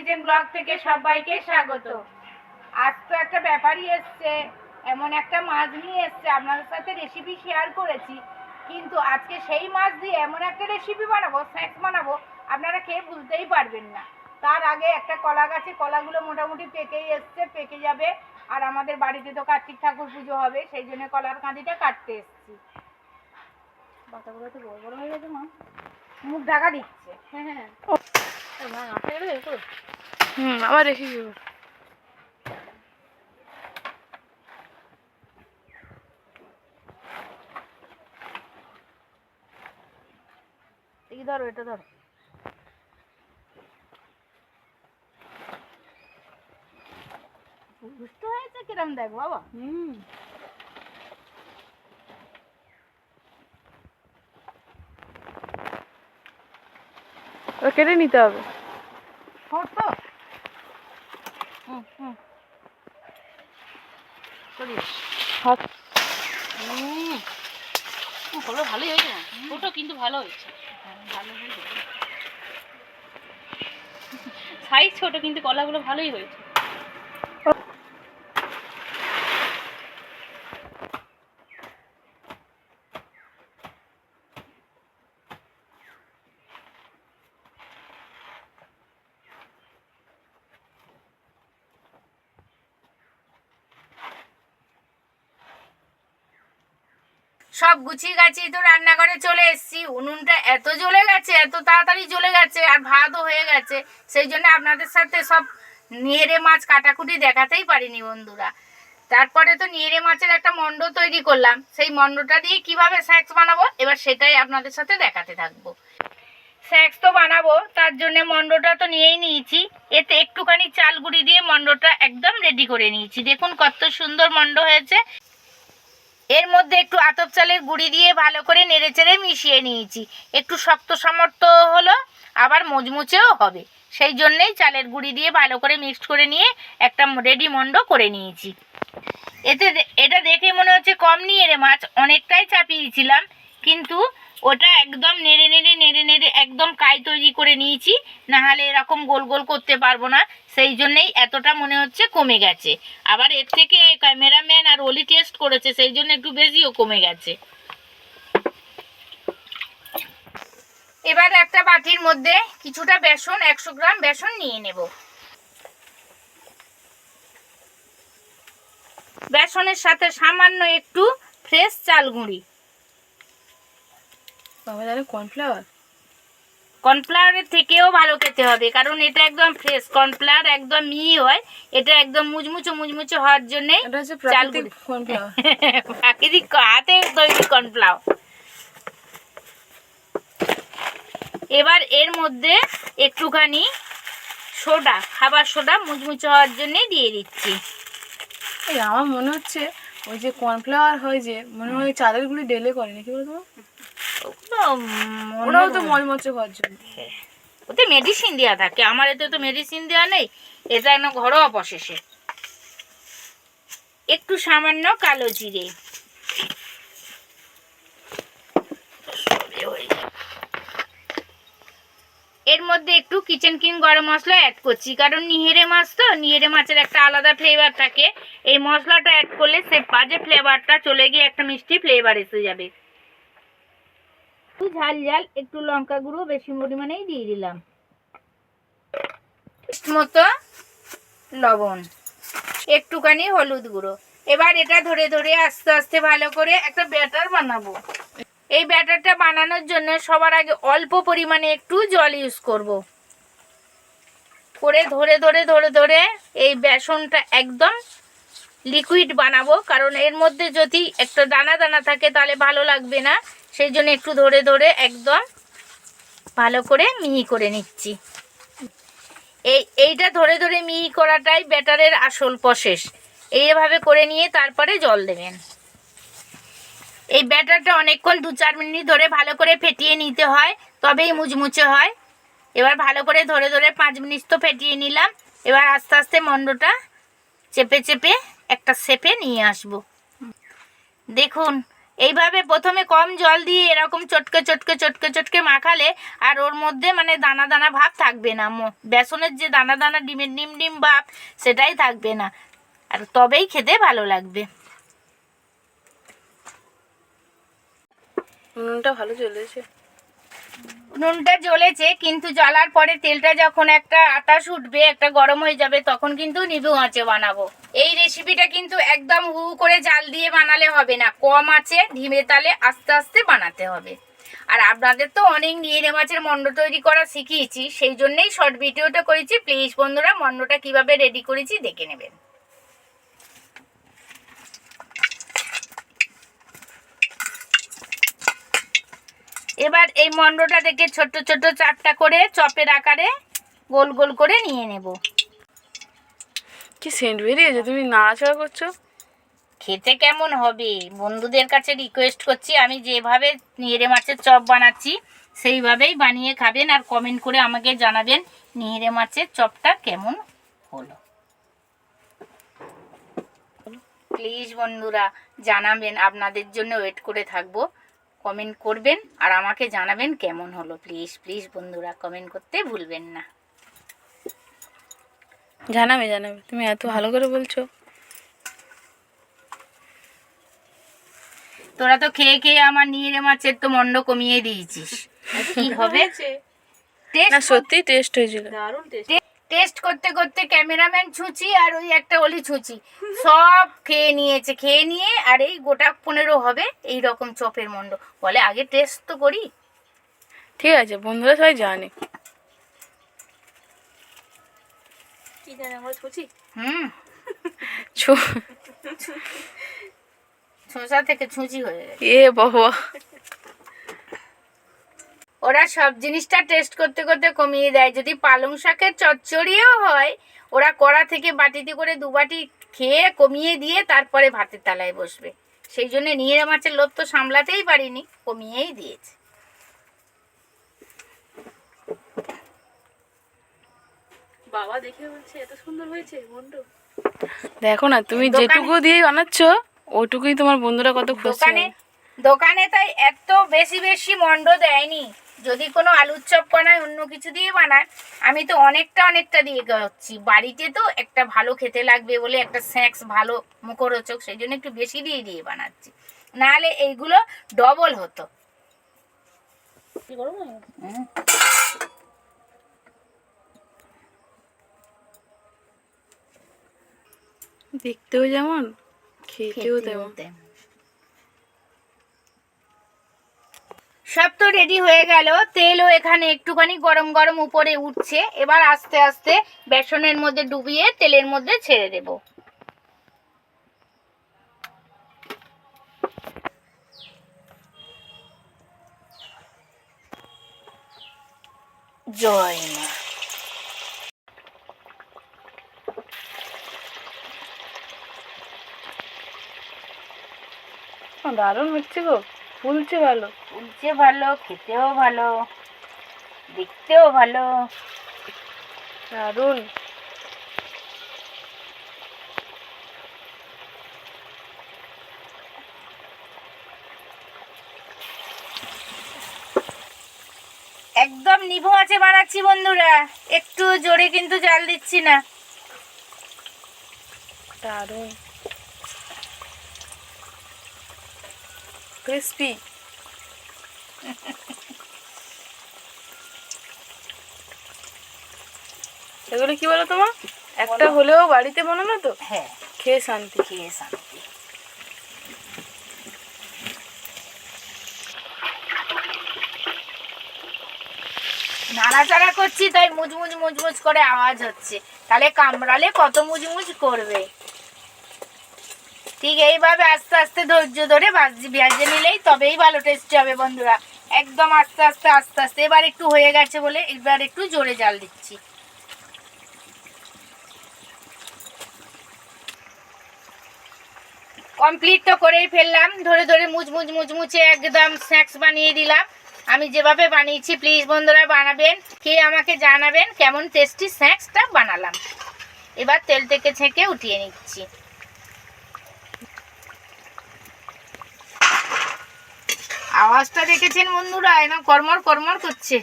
Kitchen blog থেকে সবাইকে স্বাগত। আজ তো একটা ব্যাপারই এসছে এমন একটা মাছ নিয়ে এসছে আপনাদের সাথে রেসিপি শেয়ার করেছি। কিন্তু আজকে সেই মাছ দিয়ে এমন একটা রেসিপি বানাবো স্ন্যাক্স বানাবো আপনারা খেয়ে বুঝতেই পারবেন না। তার আগে একটা কলা গাছে কলাগুলো মোটামুটি পেকেই এসছে পেকে যাবে। আর আমাদের বাড়িতে তো কার্তিক ঠাকুর পুজো হবে সেই জন্য কলার কাঁদিটা কাটতে এসছি। পাতাগুলো তো বড় বড় হয়ে গেছে মা। মুখ ঢাকা দিচ্ছে। হ্যাঁ হ্যাঁ। হুম আবার রেখে দিব। ধরো এটা ধরো। বুঝতে হয়েছে কিরম দেখ বাবা। হুম। ওটা কেটে নিতে হবে। হাত হুম। কলা ভালোই হয়েছে না? ছোট কিন্তু ভালো হয়েছে। ভালো সাইজ ছোট কিন্তু কলাগুলো ভালোই হয়েছে। সব গুছিয়ে গাছি তো রান্নাঘরে চলে এসেছি। উনুনটা এত জ্বলে গেছে, এত তাড়াতাড়ি জ্বলে গেছে আর ভাতও হয়ে গেছে। সেই জন্য আপনাদের সাথে সব নিয়েরে মাছ কাটাকুটি দেখাতেই পারিনি বন্ধুরা। তারপরে তো নিয়েরে মাছের একটা মন্ড তৈরি করলাম। সেই মন্ডটা দিয়ে কীভাবে স্যাক্স বানাবো, এবার সেটাই আপনাদের সাথে দেখাতে থাকব। স্যাক্স তো বানাবো, তার জন্য মন্ডটা তো নিয়েই নিয়েছি। এতে একটুখানি চাল গুঁড়ি দিয়ে মন্ডটা একদম রেডি করে নিয়েছি। দেখুন কত সুন্দর মন্ড হয়েছে। এর মধ্যে একটু আতপ চালের গুঁড়ি দিয়ে ভালো করে নেড়ে চেড়ে মিশিয়ে নিয়েছি। একটু শক্ত সামর্থ্য হলো আবার মুচমুচেও হবে। সেই জন্যেই চালের গুঁড়ি দিয়ে ভালো করে মিক্সড করে নিয়ে একটা রেডি মন্ড করে নিয়েছি। এতে এটা দেখে মনে হচ্ছে কম নিয়ে রে মাছ, অনেকটাই চাপিয়েছিলাম। কিন্তু ওটা একদম নেড়ে নেড়ে নেড়ে নেড়ে একদম কাই তৈরি করে নিয়েছি। নাহলে এরকম গোল গোল করতে পারব না। সেই জন্যেই এতটা মনে হচ্ছে কমে গেছে। আবার এর থেকে ক্যামেরাম্যান আর ওলি টেস্ট করেছে, সেই জন্য একটু বেশিও কমে গেছে। এবার একটা বাটির মধ্যে কিছুটা বেসন, একশো গ্রাম বেসন নিয়ে নেব। বেসনের সাথে সামান্য একটু ফ্রেশ চাল গুঁড়ি। বাবা জানে কর্নফ্লাওয়ার কর্নফ্লাওয়ারের থেকেও ভালো খেতে হবে কারণ এটা একদম ফ্রেশ কর্নফ্লাওয়ার একদম মিহি হয় এটা একদম মুচমুচো মুচমুচো হওয়ার জন্যে প্রাকৃতিক হাতে তৈরি কর্নফ্লাওয়ার এবার এর মধ্যে একটুখানি সোডা খাবার সোডা মুচমুচো হওয়ার জন্য দিয়ে দিচ্ছি। আমার মনে হচ্ছে ওই যে কর্নফ্লাওয়ার হয় যে মনে হয় চালের গুলি ডেলে করে নাকি বলতো? ওরাও তো মচমচে হওয়ার জন্য। ওতে মেডিসিন দেওয়া থাকে। আমার এতে তো মেডিসিন দেওয়া নেই। এটা একদম ঘরোয়া প্রসেসে একটু সামান্য কালো জিরে। এর মধ্যে একটু কিচেন কিং গরম মশলা অ্যাড করছি। কারণ নিহেরে মাছ তো নিহেরে মাছের একটা আলাদা ফ্লেভার থাকে। এই মশলাটা অ্যাড করলে সে বাজে ফ্লেভারটা চলে গিয়ে একটা মিষ্টি ফ্লেভার এসে যাবে। ঝাল ঝাল, একটু লঙ্কা গুঁড়ো বেশি পরিমাণেই দিয়ে দিলাম। মতো লবণ, একটুখানি হলুদ গুঁড়ো। এবার এটা ধরে ধরে আস্তে আস্তে ভালো করে একটা ব্যাটার বানাবো। এই ব্যাটারটা বানানোর জন্য সবার আগে অল্প পরিমাণে একটু জল ইউজ করব। করে ধরে ধরে ধরে ধরে এই বেসনটা একদম লিকুইড বানাবো, কারণ এর মধ্যে যদি একটা দানা দানা থাকে তাহলে ভালো লাগবে না। সেই জন্য একটু ধরে ধরে একদম ভালো করে মিহি করে নিচ্ছি। এই, এইটা ধরে ধরে মিহি করাটাই ব্যাটারের আসল প্রসেস। এইভাবে করে নিয়ে তারপরে জল দেবেন। এই ব্যাটারটা অনেকক্ষণ দু চার মিনিট ধরে ভালো করে ফেটিয়ে নিতে হয়, তবেই মুচমুচে হয়। এবার ভালো করে ধরে ধরে পাঁচ মিনিট তো ফেটিয়ে নিলাম। এবার আস্তে আস্তে মন্ডটা চেপে চেপে একটা শেপে নিয়ে আসব। দেখুন এইভাবে প্রথমে কম জল দিয়ে এরকম চটকে চটকে চটকে চটকে মাখালে আর ওর মধ্যে মানে দানা দানা ভাব থাকবে না। বেসনের যে দানা দানা ডিমের ডিম ডিম ভাব সেটাই থাকবে না। আর তবেই খেতে ভালো লাগবে। নুনটা ভালো চলেছে নুনটা জ্বলেছে কিন্তু জ্বলার পরে তেলটা যখন একটা আটা উঠবে একটা গরম হয়ে যাবে তখন কিন্তু নিবু আঁচে বানাবো। এই রেসিপিটা কিন্তু একদম হু করে জাল দিয়ে বানালে হবে না। কম আছে, ধিমে তালে আস্তে আস্তে বানাতে হবে। আর আপনাদের তো অনেক নিয়ে মাছের মন্ড তৈরি করা শিখিয়েছি, সেই জন্যই শর্ট ভিডিওটা করেছি। প্লিজ বন্ধুরা, মন্ডটা কীভাবে রেডি করেছি দেখে নেবেন। এবার এই মন্ডটা থেকে ছোট্ট ছোট চারটা করে চপের আকারে গোল গোল করে নিয়ে নেব। কি সেন্ট বেরিয়েছে? তুমি নাড়াচাড়া করছ? খেতে কেমন হবে? বন্ধুদের কাছে রিকোয়েস্ট করছি, আমি যেভাবে নিহেরে মাছের চপ বানাচ্ছি, সেইভাবেই বানিয়ে খাবেন আর কমেন্ট করে আমাকে জানাবেন নিহেরে মাছের চপটা কেমন হলো। প্লিজ বন্ধুরা, জানাবেন, আপনাদের জন্য ওয়েট করে থাকব। কমেন্ট করবেন আর আমাকে জানাবেন কেমন হলো। প্লিজ প্লিজ বন্ধুরা কমেন্ট করতে ভুলবেন না। জানাবে জানাবে। তুমি এত ভালো করে বলছো। তোরা তো খেয়ে খেয়ে আমার নিহেরে মাছের তো মন্ড কমিয়ে দিয়েছিস। কি হবে? না সত্যি টেস্ট হয়েছিল। দারুণ টেস্ট টেস্ট করতে করতে ক্যামেরাম্যান ছুঁচি আর ওই একটা অলি ছুঁচি। সব খেয়ে নিয়েছে খেয়ে নিয়ে আর এই গোটা পনেরো হবে এই রকম চপের মন্ড। বলে আগে টেস্ট তো করি। ঠিক আছে বন্ধুরা সবাই জানে। কি জানি আমরা ছুচি হুম। ছো- থেকে ছুঁচি হয়ে গেছে। এ বাবা। ওরা সব জিনিসটা টেস্ট করতে করতে কমিয়ে দেয়। যদি পালং শাকের চচ্চড়িও হয় ওরা কড়া থেকে বাটিতে করে দু বাটি খেয়ে কমিয়ে দিয়ে তারপরে ভাতের তালায় বসবে। সেই জন্য নিয়ে মাছের লোভ তো সামলাতেই পারিনি কমিয়েই দিয়েছে। বাবা দেখে বলছে এত সুন্দর হয়েছে মন্ড দেখো না তুমি যেটুকু দিয়ে বানাচ্ছ ওটুকুই তোমার বন্ধুরা কত খুশি দোকানে দোকানে তাই এত বেশি বেশি মন্ড দেয়নি। যদি কোনো আলুর চপ বানায় অন্য কিছু দিয়ে বানায় আমি তো অনেকটা অনেকটা দিয়ে করছি বাড়িতে তো একটা ভালো খেতে লাগবে বলে একটা স্ন্যাক্স ভালো মুখরোচক সেই জন্য একটু বেশি দিয়ে দিয়ে বানাচ্ছি। নাহলে এইগুলো ডবল হতো। দেখতেও যেমন খেতেও তেমন। সব তো রেডি হয়ে গেল। তেলও এখানে একটুখানি গরম গরম উপরে উঠছে। এবার আস্তে আস্তে বেসনের মধ্যে ডুবিয়ে তেলের মধ্যে ছেড়ে দেব। জয় মা। দারুণ হচ্ছে গো। ফুলছে ভালো। উলছে ভালো খেতেও ভালো দেখতেও ভালো। দারুণ। একদম নিভু আছে বানাচ্ছি বন্ধুরা। একটু জোরে কিন্তু জাল দিচ্ছি না। দারুণ। ক্রিস্পি এগুলো কি বলো তোমার একটা হলেও বাড়িতে বানানো তো? হ্যাঁ। খেয়ে শান্তি। খেয়ে শান্তি। নাড়াচাড়া করছি তাই মুচমুচ মুচমুচ করে আওয়াজ হচ্ছে। তাহলে কামড়ালে কত মুচমুচ করবে? ঠিক এইভাবে আস্তে আস্তে ধৈর্য ধরে ভাজি ভেজে নিলেই তবেই ভালো টেস্টি হবে বন্ধুরা। একদম আস্তে আস্তে আস্তে আস্তে। এবার একটু হয়ে গেছে বলে এবার একটু জোরে জাল দিচ্ছি। কমপ্লিট তো করেই ফেললাম। ধরে ধরে মুচমুচ মুচমুচে একদম স্ন্যাক্স বানিয়ে দিলাম। আমি যেভাবে বানিয়েছি প্লিজ বন্ধুরা বানাবেন, কে আমাকে জানাবেন কেমন টেস্টি স্ন্যাক্সটা বানালাম। এবার তেল থেকে ছেঁকে উঠিয়ে নিচ্ছি। আওয়াজটা দেখেছেন বন্ধুরা? একদম কর্মর কর্মর করছে।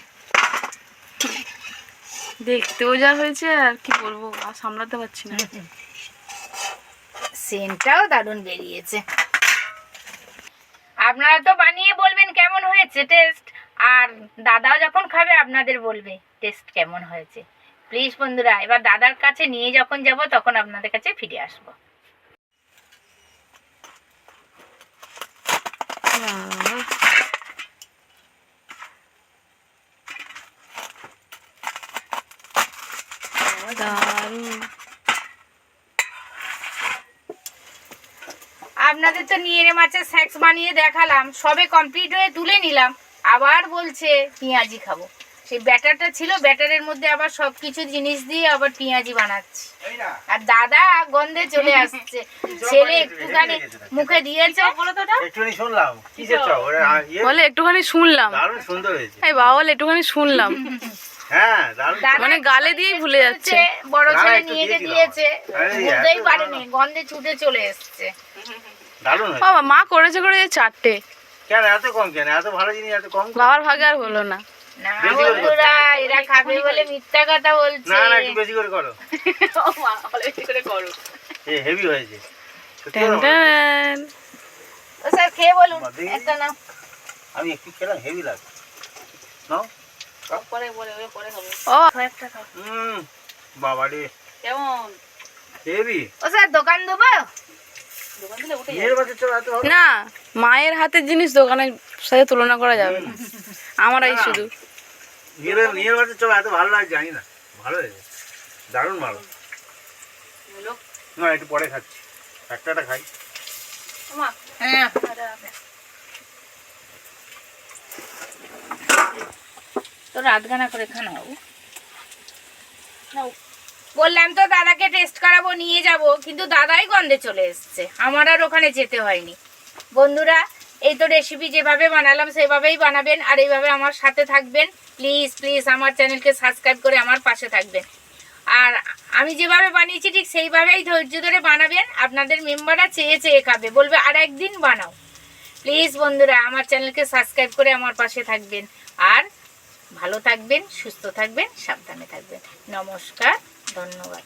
দেখতেও যা হয়েছে আর কি বলব আর সামলাতে পারছি না। সেন্টটাও দারুণ বেরিয়েছে। আপনারা তো বানিয়ে বলবেন কেমন হয়েছে টেস্ট আর দাদাও যখন খাবে আপনাদের বলবে টেস্ট কেমন হয়েছে। প্লিজ বন্ধুরা এবার দাদার কাছে নিয়ে যখন যাব তখন আপনাদের কাছে ফিরে আসব বাবা। দারুণ আপনাদের তো নিয়ে এনে মাছের স্ন্যাক্স বানিয়ে দেখালাম। সবে কমপ্লিট হয়ে তুলে নিলাম। আবার বলছে পেঁয়াজি খাব। সেই ব্যাটারটা ছিল ব্যাটারের মধ্যে আবার সব কিছু জিনিস দিয়ে আবার পেঁয়াজি বানাচ্ছি। আর দাদা গন্ধে চলে আসছে। ছেলে একটুখানি মুখে দিয়েছে। একটুখানি শুনলাম। কিসের চাও ওরা ইয়ে? বলে একটুখানি শুনলাম। দারুণ সুন্দর হয়েছে। এই বাবা বলে একটুখানি শুনলাম। হ্যাঁ মানে গালে দিয়েই ভুলে যাচ্ছে। বড় ছেলে নিয়ে দিয়েছে। বুঝতেই পারেনি গন্ধে ছুটে চলে এসছে। দারুণ বাবা মা করেছে করে চারটে। কেন এত কম কেন? এত ভালো জিনিস এত কম বাবার ভাগে আর হলো না। না বন্ধুরা এরা খাবে বলে মিথ্যা কথা বলছে। না না একটু বেশি করে করো। এ হেভি হয়েছে। সত্যি ট্যান কথা বলছি। ট্যান। ও স্যার খেয়ে বলুন একটা না আমি একটু খেলাম হেভি লাগে নাও। ও। একটা খাও। হুম বাবা রে কেমন? হেভি ও স্যার দোকান দেবো? না মায়ের হাতের জিনিস দোকানের সাথে তুলনা করা যাবে না। আমারাই শুধু। বাচ্চা এত ভালো লাগে জানি না। ভালো হয়েছে। দারুণ ভালো। না একটু পরে খাচ্ছি। খাই। হ্যাঁ। তো রাত গানা করে খানা বাবু। নাও। বললাম তো দাদাকে টেস্ট করাবো, নিয়ে যাব, কিন্তু দাদাই গন্ধে চলে এসছে। আমার আর ওখানে যেতে হয়নি। বন্ধুরা, এই তো রেসিপি যেভাবে বানালাম, সেভাবেই বানাবেন, আর এইভাবে আমার সাথে থাকবেন। প্লিজ প্লিজ আমার চ্যানেলকে সাবস্ক্রাইব করে আমার পাশে থাকবেন। আর আমি যেভাবে বানিয়েছি, ঠিক সেইভাবেই ধৈর্য ধরে বানাবেন। আপনাদের মেম্বাররা চেয়ে চেয়ে খাবে। বলবে, আর একদিন বানাও। প্লিজ বন্ধুরা, আমার চ্যানেলকে সাবস্ক্রাইব করে আমার পাশে থাকবেন। আর ভালো থাকবেন, সুস্থ থাকবেন, সাবধানে থাকবেন। নমস্কার। ধন্যবাদ